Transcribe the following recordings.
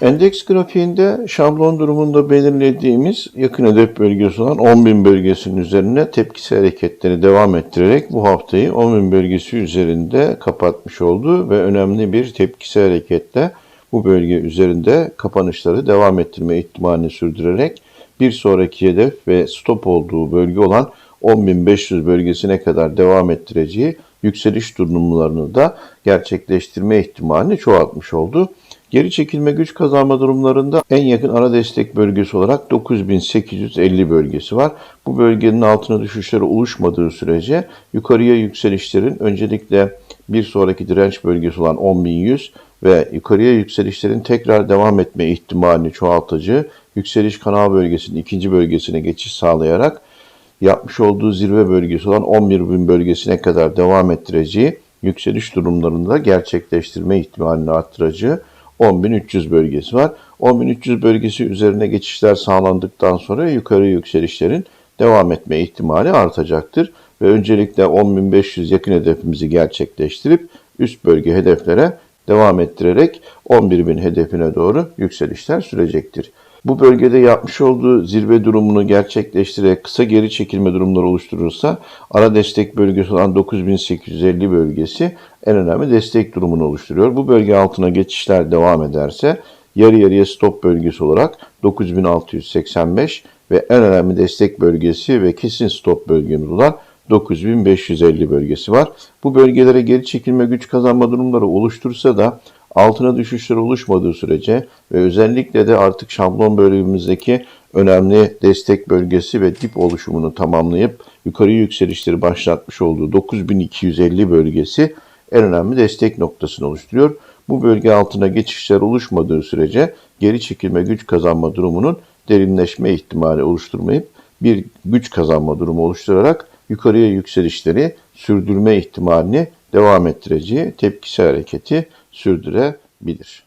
Endeks grafiğinde şablon durumunda belirlediğimiz yakın hedef bölgesi olan 10.000 bölgesinin üzerine tepkisi hareketleri devam ettirerek bu haftayı 10.000 bölgesi üzerinde kapatmış oldu ve önemli bir tepkisi hareketle bu bölge üzerinde kapanışları devam ettirme ihtimalini sürdürerek bir sonraki hedef ve stop olduğu bölge olan 10.500 bölgesine kadar devam ettireceği yükseliş durumlarını da gerçekleştirme ihtimalini çoğaltmış oldu. Geri çekilme güç kazanma durumlarında en yakın ara destek bölgesi olarak 9850 bölgesi var. Bu bölgenin altına düşüşleri oluşmadığı sürece yukarıya yükselişlerin öncelikle bir sonraki direnç bölgesi olan 10100 ve yukarıya yükselişlerin tekrar devam etme ihtimalini çoğaltıcı yükseliş kanal bölgesinin ikinci bölgesine geçiş sağlayarak yapmış olduğu zirve bölgesi olan 11.000 bölgesine kadar devam ettireceği yükseliş durumlarını da gerçekleştirme ihtimalini arttıracağı 10.300 bölgesi var. 10.300 bölgesi üzerine geçişler sağlandıktan sonra yukarı yükselişlerin devam etme ihtimali artacaktır. Ve öncelikle 10.500 yakın hedefimizi gerçekleştirip üst bölge hedeflere devam ettirerek 11.000 hedefine doğru yükselişler sürecektir. Bu bölgede yapmış olduğu zirve durumunu gerçekleştirerek kısa geri çekilme durumları oluşturursa ara destek bölgesi olan 9850 bölgesi en önemli destek durumunu oluşturuyor. Bu bölge altına geçişler devam ederse yarı yarıya stop bölgesi olarak 9685 ve en önemli destek bölgesi ve kesin stop bölgemiz olan 9550 bölgesi var. Bu bölgelere geri çekilme güç kazanma durumları oluştursa da altına düşüşler oluşmadığı sürece ve özellikle de artık şablon bölümümüzdeki önemli destek bölgesi ve dip oluşumunu tamamlayıp yukarı yükselişleri başlatmış olduğu 9250 bölgesi en önemli destek noktasını oluşturuyor. Bu bölge altına geçişler oluşmadığı sürece geri çekilme güç kazanma durumunun derinleşme ihtimali oluşturmayıp bir güç kazanma durumu oluşturarak yukarıya yükselişleri sürdürme ihtimalini devam ettireceği tepkisi hareketi sürdürebilir.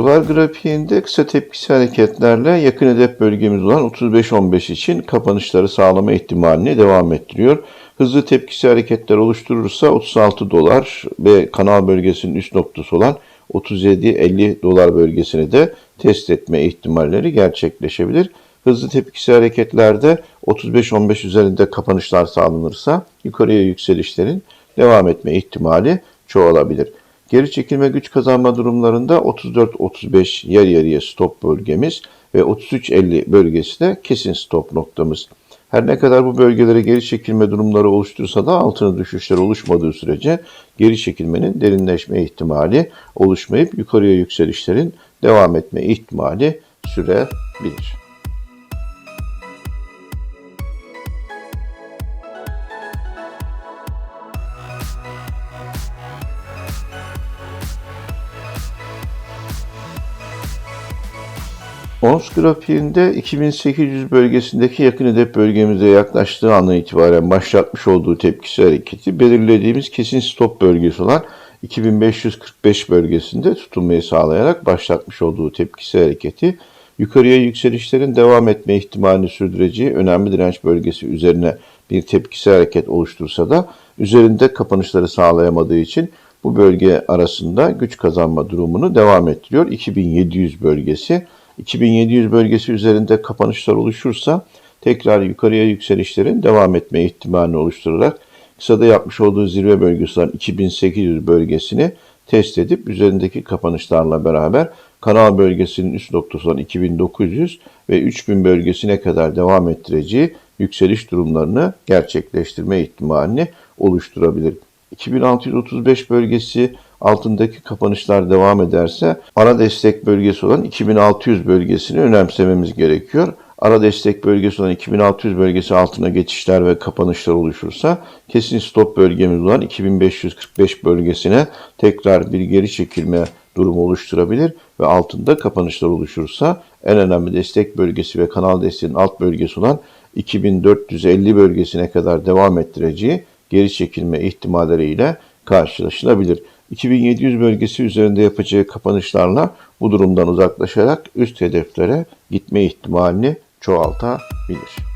Dolar grafiğinde kısa tepkisi hareketlerle yakın hedef bölgemiz olan 35-15 için kapanışları sağlama ihtimalini devam ettiriyor. Hızlı tepkisi hareketler oluşturursa 36 dolar ve kanal bölgesinin üst noktası olan 37-50 dolar bölgesini de test etme ihtimalleri gerçekleşebilir. Hızlı tepkisi hareketlerde 35-15 üzerinde kapanışlar sağlanırsa yukarıya yükselişlerin devam etme ihtimali çoğalabilir. Geri çekilme güç kazanma durumlarında 34-35 yer yarıya stop bölgemiz ve 33-50 bölgesi de kesin stop noktamız. Her ne kadar bu bölgelere geri çekilme durumları oluştursa da altına düşüşler oluşmadığı sürece geri çekilmenin derinleşme ihtimali oluşmayıp yukarıya yükselişlerin devam etme ihtimali sürebilir. ONS grafiğinde 2800 bölgesindeki yakın hedef bölgemize yaklaştığı andan itibaren başlatmış olduğu tepkisi hareketi belirlediğimiz kesin stop bölgesi olan 2545 bölgesinde tutunmayı sağlayarak başlatmış olduğu tepkisi hareketi yukarıya yükselişlerin devam etme ihtimalini sürdüreceği önemli direnç bölgesi üzerine bir tepkisi hareket oluştursa da üzerinde kapanışları sağlayamadığı için bu bölge arasında güç kazanma durumunu devam ettiriyor. 2700 bölgesi 2700 bölgesi üzerinde kapanışlar oluşursa tekrar yukarıya yükselişlerin devam etme ihtimalini oluşturarak kısada yapmış olduğu zirve bölgesi olan 2800 bölgesini test edip üzerindeki kapanışlarla beraber kanal bölgesinin üst noktası olan 2900 ve 3000 bölgesine kadar devam ettireceği yükseliş durumlarını gerçekleştirme ihtimalini oluşturabilir. 2635 bölgesi altındaki kapanışlar devam ederse ara destek bölgesi olan 2600 bölgesini önemsememiz gerekiyor. Ara destek bölgesi olan 2600 bölgesi altına geçişler ve kapanışlar oluşursa kesin stop bölgemiz olan 2545 bölgesine tekrar bir geri çekilme durumu oluşturabilir ve altında kapanışlar oluşursa en önemli destek bölgesi ve kanal desteğinin alt bölgesi olan 2450 bölgesine kadar devam ettireceği geri çekilme ihtimalleriyle karşılaşılabilir. 2700 bölgesi üzerinde yapacağı kapanışlarla bu durumdan uzaklaşarak üst hedeflere gitme ihtimalini çoğaltabilir.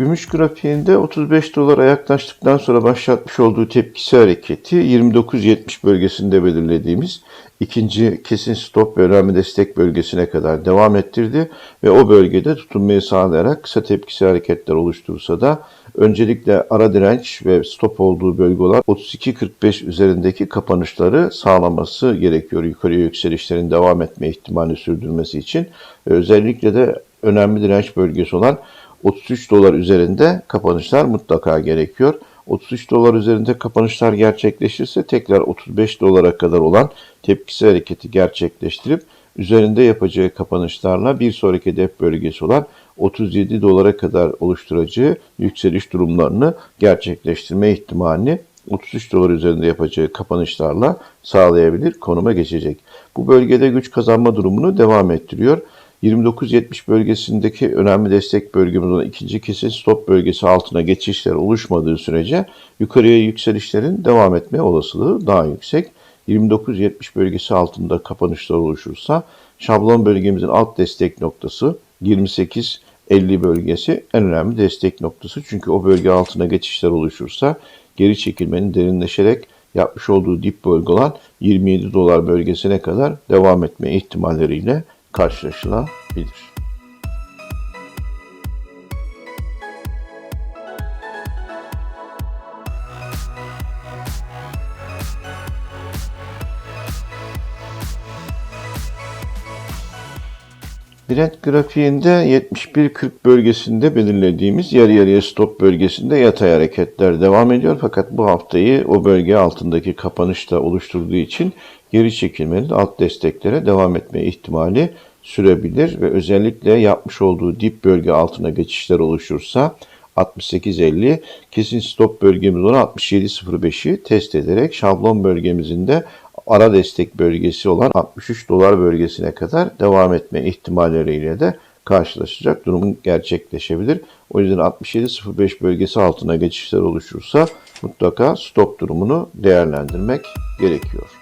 Gümüş grafiğinde 35 dolara yaklaştıktan sonra başlatmış olduğu tepkisi hareketi 29.70 bölgesinde belirlediğimiz ikinci kesin stop ve önemli destek bölgesine kadar devam ettirdi ve o bölgede tutunmayı sağlayarak kısa tepkisi hareketler oluştursa da öncelikle ara direnç ve stop olduğu bölge olan 32.45 üzerindeki kapanışları sağlaması gerekiyor yukarıya yükselişlerin devam etme ihtimalini sürdürmesi için. Özellikle de önemli direnç bölgesi olan 33 dolar üzerinde kapanışlar mutlaka gerekiyor. 33 dolar üzerinde kapanışlar gerçekleşirse tekrar 35 dolara kadar olan tepkisi hareketi gerçekleştirip üzerinde yapacağı kapanışlarla bir sonraki hedef bölgesi olan 37 dolara kadar oluşturacağı yükseliş durumlarını gerçekleştirme ihtimalini 33 dolar üzerinde yapacağı kapanışlarla sağlayabilir konuma geçecek. Bu bölgede güç kazanma durumunu devam ettiriyor. 29-70 bölgesindeki önemli destek bölgemiz olan ikinci kesin stop bölgesi altına geçişler oluşmadığı sürece yukarıya yükselişlerin devam etme olasılığı daha yüksek. 29-70 bölgesi altında kapanışlar oluşursa şablon bölgemizin alt destek noktası 28-50 bölgesi en önemli destek noktası. Çünkü o bölge altına geçişler oluşursa geri çekilmenin derinleşerek yapmış olduğu dip bölge olan 27 dolar bölgesine kadar devam etme ihtimalleriyle karşılaşılabilir. Brent grafiğinde 71-40 bölgesinde belirlediğimiz yarı yarıya stop bölgesinde yatay hareketler devam ediyor. Fakat bu haftayı o bölge altındaki kapanışta oluşturduğu için geri çekilmenin alt desteklere devam etme ihtimali sürebilir ve özellikle yapmış olduğu dip bölge altına geçişler oluşursa 68.50 kesin stop bölgemiz olan 67.05'i test ederek şablon bölgemizin de ara destek bölgesi olan 63 dolar bölgesine kadar devam etme ihtimalleriyle de karşılaşacak durumun gerçekleşebilir. O yüzden 67.05 bölgesi altına geçişler oluşursa mutlaka stop durumunu değerlendirmek gerekiyor.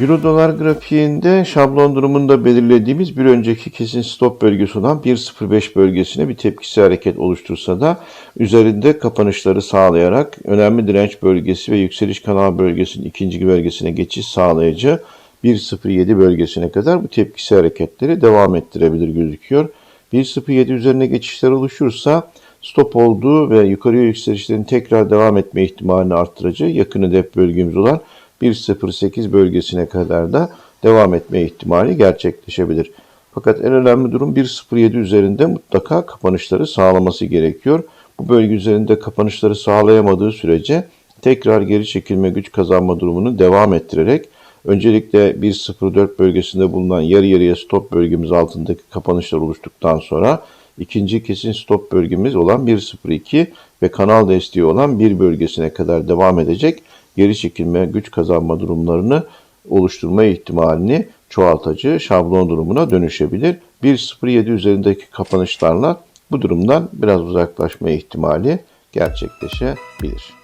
Euro dolar grafiğinde şablon durumunda belirlediğimiz bir önceki kesin stop bölgesi olan 1.05 bölgesine bir tepkisi hareket oluştursa da üzerinde kapanışları sağlayarak önemli direnç bölgesi ve yükseliş kanal bölgesinin ikinci bölgesine geçiş sağlayıcı 1.07 bölgesine kadar bu tepkisi hareketleri devam ettirebilir gözüküyor. 1.07 üzerine geçişler oluşursa stop olduğu ve yukarıya yükselişlerin tekrar devam etme ihtimalini arttırıcı yakın hedef bölgemiz olan 1.08 bölgesine kadar da devam etme ihtimali gerçekleşebilir. Fakat en önemli durum 1.07 üzerinde mutlaka kapanışları sağlaması gerekiyor. Bu bölge üzerinde kapanışları sağlayamadığı sürece tekrar geri çekilme güç kazanma durumunu devam ettirerek öncelikle 1.04 bölgesinde bulunan yarı yarıya stop bölgemiz altındaki kapanışlar oluştuktan sonra ikinci kesin stop bölgemiz olan 1.02 ve kanal desteği olan 1 bölgesine kadar devam edecek geri çekilme, güç kazanma durumlarını oluşturma ihtimalini çoğaltıcı şablon durumuna dönüşebilir. 1.07 üzerindeki kapanışlarla bu durumdan biraz uzaklaşma ihtimali gerçekleşebilir.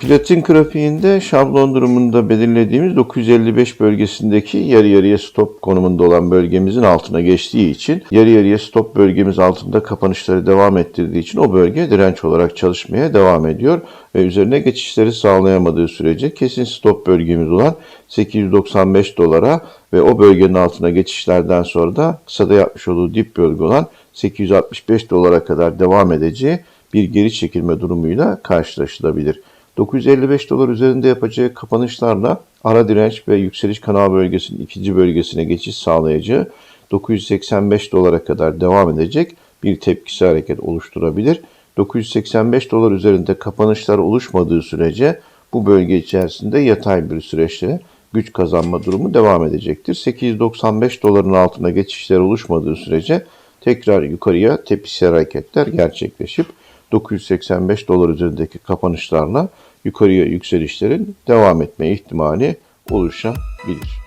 Platin grafiğinde şablon durumunda belirlediğimiz 955 bölgesindeki yarı yarıya stop konumunda olan bölgemizin altına geçtiği için yarı yarıya stop bölgemiz altında kapanışları devam ettirdiği için o bölge direnç olarak çalışmaya devam ediyor ve üzerine geçişleri sağlayamadığı sürece kesin stop bölgemiz olan 895 dolara ve o bölgenin altına geçişlerden sonra da kısada yapmış olduğu dip bölge olan 865 dolara kadar devam edeceği bir geri çekilme durumuyla karşılaşılabilir. 955 dolar üzerinde yapacağı kapanışlarla ara direnç ve yükseliş kanal bölgesinin ikinci bölgesine geçiş sağlayacağı 985 dolara kadar devam edecek bir tepkisi hareket oluşturabilir. 985 dolar üzerinde kapanışlar oluşmadığı sürece bu bölge içerisinde yatay bir süreçte güç kazanma durumu devam edecektir. 895 doların altına geçişler oluşmadığı sürece tekrar yukarıya tepkisel hareketler gerçekleşip 985 dolar üzerindeki kapanışlarla yukarıya yükselişlerin devam etme ihtimali oluşabilir.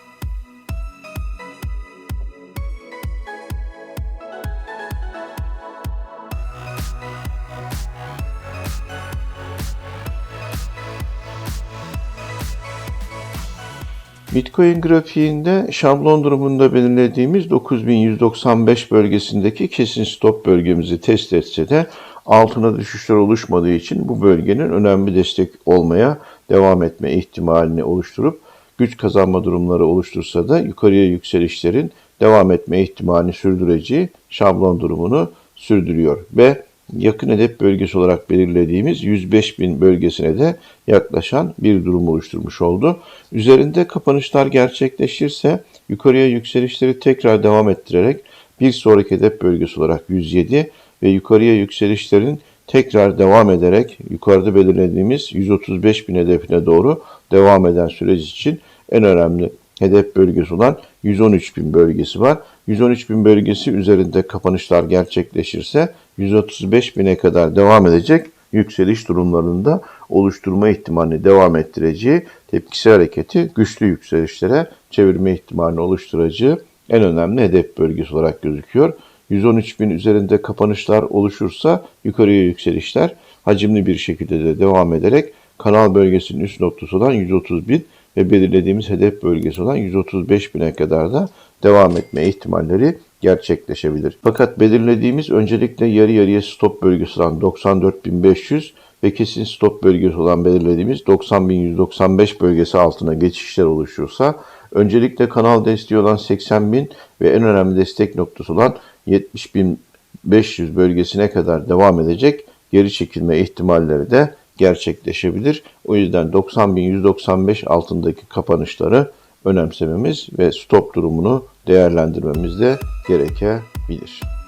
Bitcoin grafiğinde şablon durumunda belirlediğimiz 9195 bölgesindeki kesin stop bölgemizi test etse de altına düşüşler oluşmadığı için bu bölgenin önemli destek olmaya devam etme ihtimalini oluşturup güç kazanma durumları oluştursa da yukarıya yükselişlerin devam etme ihtimalini sürdüreceği şablon durumunu sürdürüyor ve yakın hedef bölgesi olarak belirlediğimiz 105 bin bölgesine de yaklaşan bir durum oluşturmuş oldu. Üzerinde kapanışlar gerçekleşirse yukarıya yükselişleri tekrar devam ettirerek bir sonraki hedef bölgesi olarak 107 ve yukarıya yükselişlerin tekrar devam ederek yukarıda belirlediğimiz 135 bin hedefine doğru devam eden süreç için en önemli hedef bölgesi olan 113 bin bölgesi var. 113 bin bölgesi üzerinde kapanışlar gerçekleşirse 135 bine kadar devam edecek yükseliş durumlarında oluşturma ihtimalini devam ettireceği tepkisi hareketi güçlü yükselişlere çevirme ihtimalini oluşturacağı en önemli hedef bölgesi olarak gözüküyor. 113 bin üzerinde kapanışlar oluşursa yukarıya yükselişler hacimli bir şekilde de devam ederek kanal bölgesinin üst noktası olan 130 bin ve belirlediğimiz hedef bölgesi olan 135 bine kadar da devam etme ihtimalleri gerçekleşebilir. Fakat belirlediğimiz öncelikle yarı yarıya stop bölgesi olan 94.500 ve kesin stop bölgesi olan belirlediğimiz 90.195 bölgesi altına geçişler oluşursa öncelikle kanal desteği olan 80.000 ve en önemli destek noktası olan 70.500 bölgesine kadar devam edecek geri çekilme ihtimalleri de gerçekleşebilir. O yüzden 90.195 altındaki kapanışları önemsememiz ve stop durumunu değerlendirmemiz de gerekebilir.